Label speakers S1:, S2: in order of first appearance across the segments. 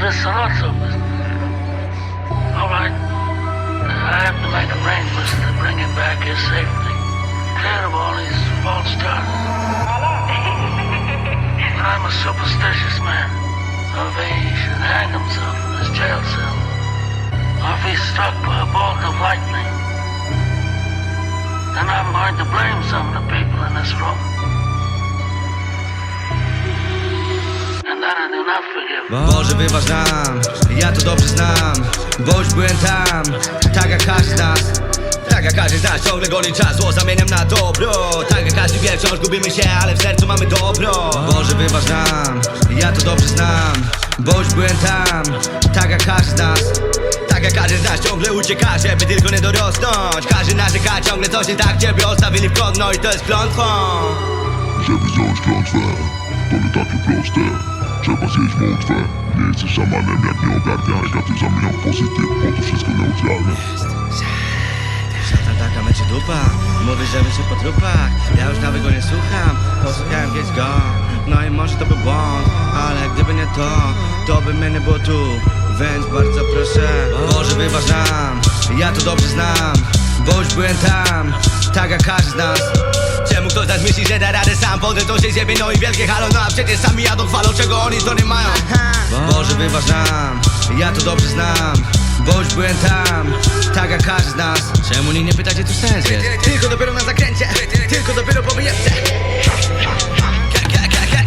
S1: there's lots of us. All right. I have to make arrangements to bring him back here safely. Clear of all these false starts. I'm a superstitious man. Of age should hang himself in his jail cell. Or if he's struck by a bolt of lightning, then I'm going to blame some of the people in this room.
S2: Boże wybacz nam, ja to dobrze znam. Bo już byłem tam, tak jak każdy z nas. Tak jak każdy z nas ciągle goni czas, zło zamieniam na dobro. Tak jak każdy wie, wciąż gubimy się, ale w sercu mamy dobro. Boże wybacz nam, ja to dobrze znam. Bo już byłem tam, tak jak każdy z nas. Tak jak każdy z nas ciągle ucieka, żeby tylko nie dorosnąć. Każdy narzeka, ciągle coś nie tak Ciebie ostawili w kąt, no i to jest klątwą
S3: Żeby zdjąć klątwę, to nie takie proste Trzeba zjeść mątwę Nie jesteś szamanem jak nie ogarnia Negatyw zamieniam w pozytyw, bo to wszystko neutralne.
S2: Szatan taka mecie dupa. Mówisz, żeby się po trupach. Ja już nawet go nie słucham. Posłuchałem kiedyś go. No i może to był błąd Ale gdyby nie to To by mnie nie było tu. Więc bardzo proszę Boże wybacz nam Ja to dobrze znam Bo już byłem tam Tak jak każdy z nas. Czemu ktoś z nas myśli, że da radę sam? Potem to się no i wielkie halo No a przecież sami jadą chwalą, czego oni to nie mają. Boże wybacz nam Ja to dobrze znam. Bo już byłem tam Tak jak każdy z nas. Czemu nikt nie pyta, gdzie tu sens jest? Tylko dopiero na zakręcie Tylko dopiero po wyjeździe.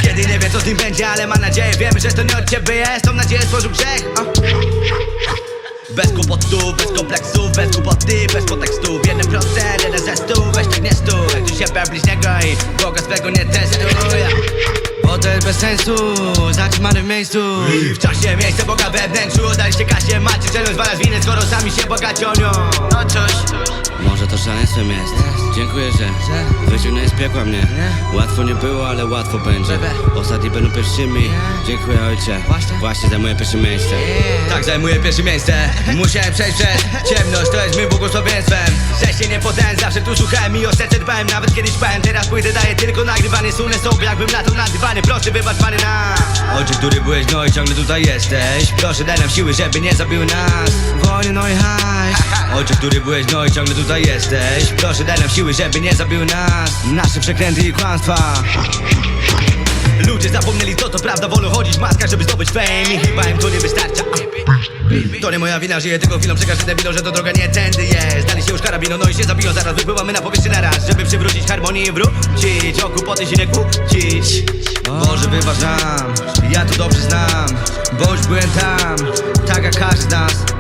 S2: Kiedy nie wie co z nim będzie, ale ma nadzieję Wiemy, że to nie od ciebie jest, tą nadzieję stworzył grzech. Bez kłopotów, bez kompleksów, bez głupoty, bez podtekstów Jeden procent, jeden ze stu, weź tak nie stój. Jak tu się bliźniego i Boga swego nie testuj. Bo to jest bez sensu, zatrzymany w miejscu. I w czasie miejsce Boga we wnętrzu Oddaj się kasie, macie czelność zwalać winę Skoro sami się bogacionią No cóż
S4: Może to szaleństwem jest. Dziękuję, że wyciągnąłeś z piekła mnie. Łatwo nie było, ale łatwo będzie. Ostatni będą pierwszymi. Dziękuję ojcze.
S2: Właśnie?
S4: Właśnie zajmuję pierwsze miejsce.
S2: Tak zajmuję pierwsze miejsce. Musiałem przejść przez ciemność, to jest moim błogosławieństwem. Że się nie podałem, zawsze tu słuchałem i o serce dbałem. Nawet kiedyś spałem, teraz płytę daję tylko nagrywanie. Sunę sobie jakbym latał na dywanie. Proszę wybacz pany na Ojcze, który byłeś, no i ciągle tutaj jesteś. Proszę daj nam siły, żeby nie zabił nas. Wojny, no i hajs Ojcze, który byłeś, no i ciągle tutaj jesteś. Proszę daj nam siły, żeby nie zabił nas. Nasze przekręty i kłamstwa. Ludzie zapomnieli co to prawda, wolą chodzić w maskach, żeby zdobyć fame. I chyba im to nie wystarcza. To nie moja wina, żyję tylko chwilą, przekażę debilom, że to droga nie tędy jest. Dali się już karabino, no i się zabiją, zaraz wypływamy na powierzchnię na raz. Żeby przywrócić harmonię i wrócić, o kłopoty się nie kłócić. Boże wybacz nam, ja to dobrze znam. Już byłem tam, tak jak każdy z nas